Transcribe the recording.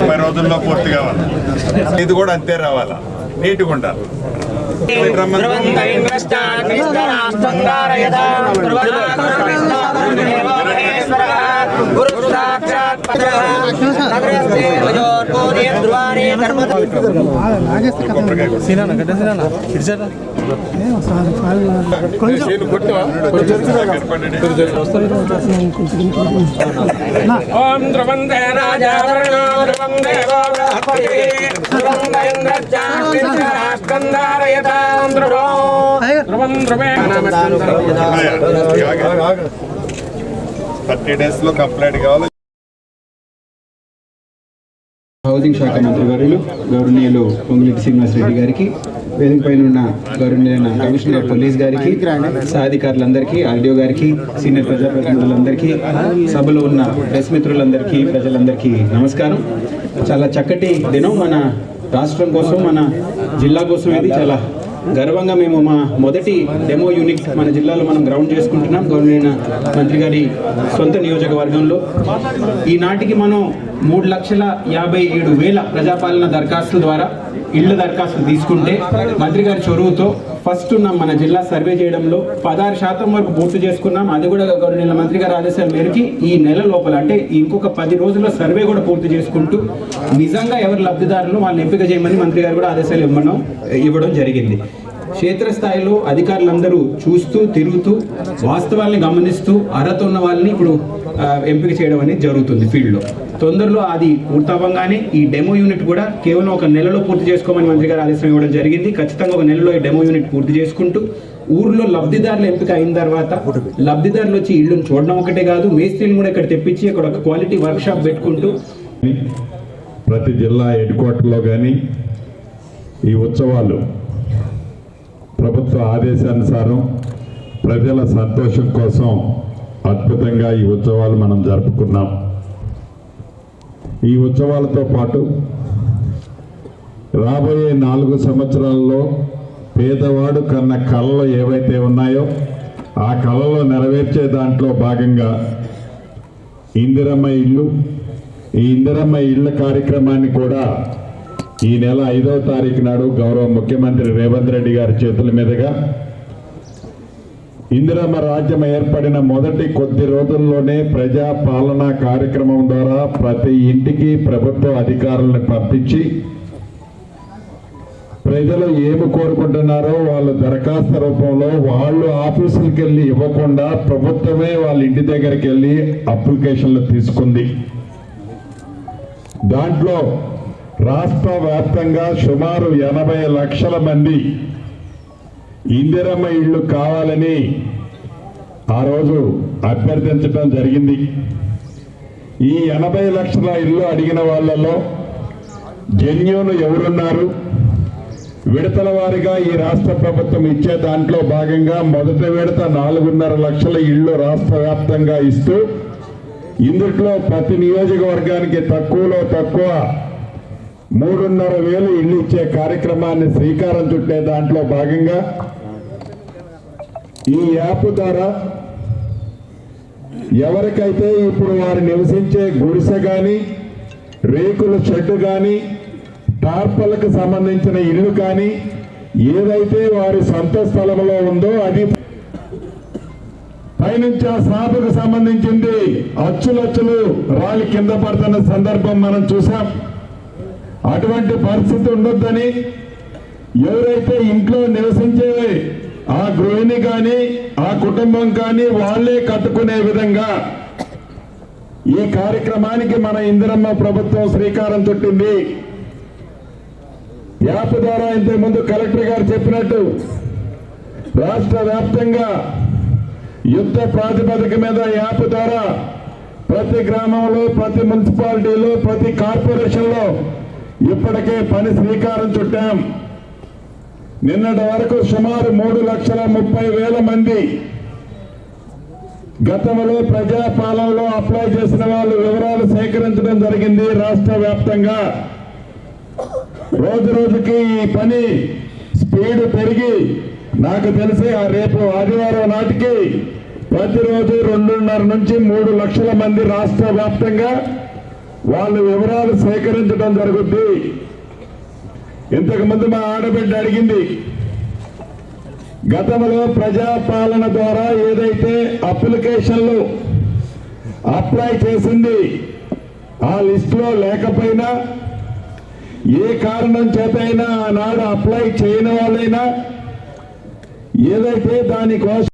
ముప్పై రోజుల్లో పూర్తి కావాలి ఇది కూడా అంతే రావాలా నీట్గా ఉండాలి కొట్టు. థర్టీ డేస్లో కంప్లైంట్ కావాలి హౌసింగ్ శాఖ మంత్రి వర్యులు గౌరవనీయులు పొంగులేటి శ్రీనివాసరెడ్డి గారికి వేదిక పైన ఉన్న గౌరవనీయులైన కమిషనర్ పోలీస్ గారికి సాధికారులందరికీ ఆర్డీఓ గారికి సీనియర్ ప్రజాప్రతినిధులందరికీ సభలో ఉన్న ప్రెస్ మిత్రులందరికీ ప్రజలందరికీ నమస్కారం. చాలా చక్కటి దినం మన రాష్ట్రం కోసం మన జిల్లా కోసం ఇది. చాలా గర్వంగా మేము మా మొదటి డెమో యూనిట్ మన జిల్లాలో మనం గ్రౌండ్ చేసుకుంటున్నాం. గౌరవనీయ మంత్రి గారి సొంత నియోజకవర్గంలో. ఈనాటికి మనం మూడు లక్షల యాభై ఏడు వేల ప్రజాపాలన దరఖాస్తుల ద్వారా ఇళ్ళ దరఖాస్తులు తీసుకుంటే మంత్రి గారి చొరువుతో ఫస్ట్ ఉన్నాం మన జిల్లా సర్వే చేయడంలో. పదహారు శాతం వరకు పూర్తి చేసుకున్నాం. అది కూడా గౌరవనీయుల మంత్రి గారి ఆదేశాల మేరకి ఈ నెల లోపల అంటే ఇంకొక పది రోజుల్లో సర్వే కూడా పూర్తి చేసుకుంటూ నిజంగా ఎవరు లబ్ధిదారులు వాళ్ళని ఎంపిక చేయమని మంత్రి గారు కూడా ఆదేశాలు ఇవ్వడం ఇవ్వడం జరిగింది. క్షేత్రస్థాయిలో అధికారులందరూ చూస్తూ తిరుగుతూ వాస్తవాల్ని గమనిస్తూ అర్హత ఉన్న వాళ్ళని ఇప్పుడు ఎంపిక చేయడం అనేది జరుగుతుంది ఫీల్డ్లో. తొందరలో అది పూర్తవ్వగానే ఈ డెమో యూనిట్ కూడా కేవలం ఒక నెలలో పూర్తి చేసుకోమని మంత్రి గారు ఆదేశం ఇవ్వడం జరిగింది. ఖచ్చితంగా ఒక నెలలో ఈ డెమో యూనిట్ పూర్తి చేసుకుంటూ ఊర్లో లబ్ధిదారులు ఎంపిక అయిన తర్వాత లబ్ధిదారులు వచ్చి ఇళ్ళను చూడడం ఒకటే కాదు మేస్త్రీని కూడా ఇక్కడ తెప్పించి అక్కడ ఒక క్వాలిటీ వర్క్ షాప్ పెట్టుకుంటూ ప్రతి జిల్లా హెడ్ క్వార్టర్లో కానీ ఈ ఉత్సవాలు ప్రభుత్వ ఆదేశానుసారం ప్రజల సంతోషం కోసం అద్భుతంగా ఈ ఉత్సవాలు మనం జరుపుకున్నాం. ఈ ఉత్సవాలతో పాటు రాబోయే నాలుగు సంవత్సరాల్లో పేదవాడు కన్న కళలు ఏవైతే ఉన్నాయో ఆ కళలు నెరవేర్చే దాంట్లో భాగంగా ఇందిరమ్మ ఇల్లు ఈ ఇందిరమ్మ ఇళ్ళ కార్యక్రమాన్ని కూడా ఈ నెల ఐదవ తారీఖు నాడు గౌరవ ముఖ్యమంత్రి రేవంత్ రెడ్డి గారి చేతుల మీదుగా ఇందిరమ్మ రాజ్యం ఏర్పడిన మొదటి కొద్ది రోజుల్లోనే ప్రజా పాలనా కార్యక్రమం ద్వారా ప్రతి ఇంటికి ప్రభుత్వ అధికారులను పంపించి ప్రజలు ఏమి కోరుకుంటున్నారో వాళ్ళు దరఖాస్తు రూపంలో వాళ్ళు ఆఫీసులకు వెళ్ళి ఇవ్వకుండా ప్రభుత్వమే వాళ్ళ ఇంటి దగ్గరికి వెళ్ళి అప్లికేషన్లు తీసుకుంది. దాంట్లో రాష్ట్ర వ్యాప్తంగా సుమారు ఎనభై లక్షల మంది ఇందిరమ్మ ఇళ్ళు కావాలని ఆ రోజు అభ్యర్థించడం జరిగింది. ఈ ఎనభై లక్షల ఇల్లు అడిగిన వాళ్ళలో జెన్యూన్ ఎవరున్నారు? విడతల వారిగా ఈ రాష్ట్ర ప్రభుత్వం ఇచ్చే దాంట్లో భాగంగా మొదటి విడత నాలుగున్నర లక్షల ఇళ్ళు రాష్ట్ర వ్యాప్తంగా ఇస్తూ ఇందుట్లో ప్రతి నియోజకవర్గానికి తక్కువలో తక్కువ మూడున్నర వేలు ఇల్లు ఇచ్చే కార్యక్రమాన్ని శ్రీకారం చుట్టే దాంట్లో భాగంగా ఈ యాప్ ద్వారా ఎవరికైతే ఇప్పుడు వారు నివసించే గుడిసె కానీ రేకుల షెడ్ కానీ టార్పలకు సంబంధించిన ఇల్లు కానీ ఏదైతే వారి సొంత స్థలంలో ఉందో అది పైనుంచి ఆ స్లాబ్కు సంబంధించింది అచ్చులచ్చులు రాళ్ళు కింద పడుతున్న సందర్భం మనం చూసాం అటువంటి పరిస్థితి ఉండొద్దని ఎవరైతే ఇంట్లో నివసించే ఆ గృహిణి కానీ ఆ కుటుంబం కానీ వాళ్ళే కట్టుకునే విధంగా ఈ కార్యక్రమానికి మన ఇందిరమ్మ ప్రభుత్వం శ్రీకారం చుట్టింది. యాప్ ద్వారా ఇంతకుముందు కలెక్టర్ గారు చెప్పినట్టు రాష్ట్ర వ్యాప్తంగా యుద్ధ ప్రాతిపదిక మీద యాప్ ద్వారా ప్రతి గ్రామంలో ప్రతి మున్సిపాలిటీలో ప్రతి కార్పొరేషన్లో ఇప్పటికే పని శ్రీకారం చుట్టాం. నిన్నటి వరకు సుమారు మూడు లక్షల ముప్పై వేల మంది గతంలో ప్రజాపాలనలో అప్లై చేసిన వాళ్ళు వివరాలు సేకరించడం జరిగింది రాష్ట్ర వ్యాప్తంగా. రోజు రోజుకి ఈ పని స్పీడ్ పెరిగి నాకు తెలిసి ఆ రేపు ఆదివారం నాటికి ప్రతిరోజు రెండున్నర నుంచి మూడు లక్షల మంది రాష్ట్ర వ్యాప్తంగా వాళ్ళ వివరాలు సేకరించడం జరుగుద్ది. ఇంతకుముందు మా ఆడబిడ్డ అడిగింది గతంలో ప్రజాపాలన ద్వారా ఏదైతే అప్లికేషన్లు అప్లై చేసింది ఆ లిస్టులో లేకపోయినా ఏ కారణం చేతైనా ఆనాడు అప్లై చేయని వాళ్ళైనా ఏదైతే దానికోసం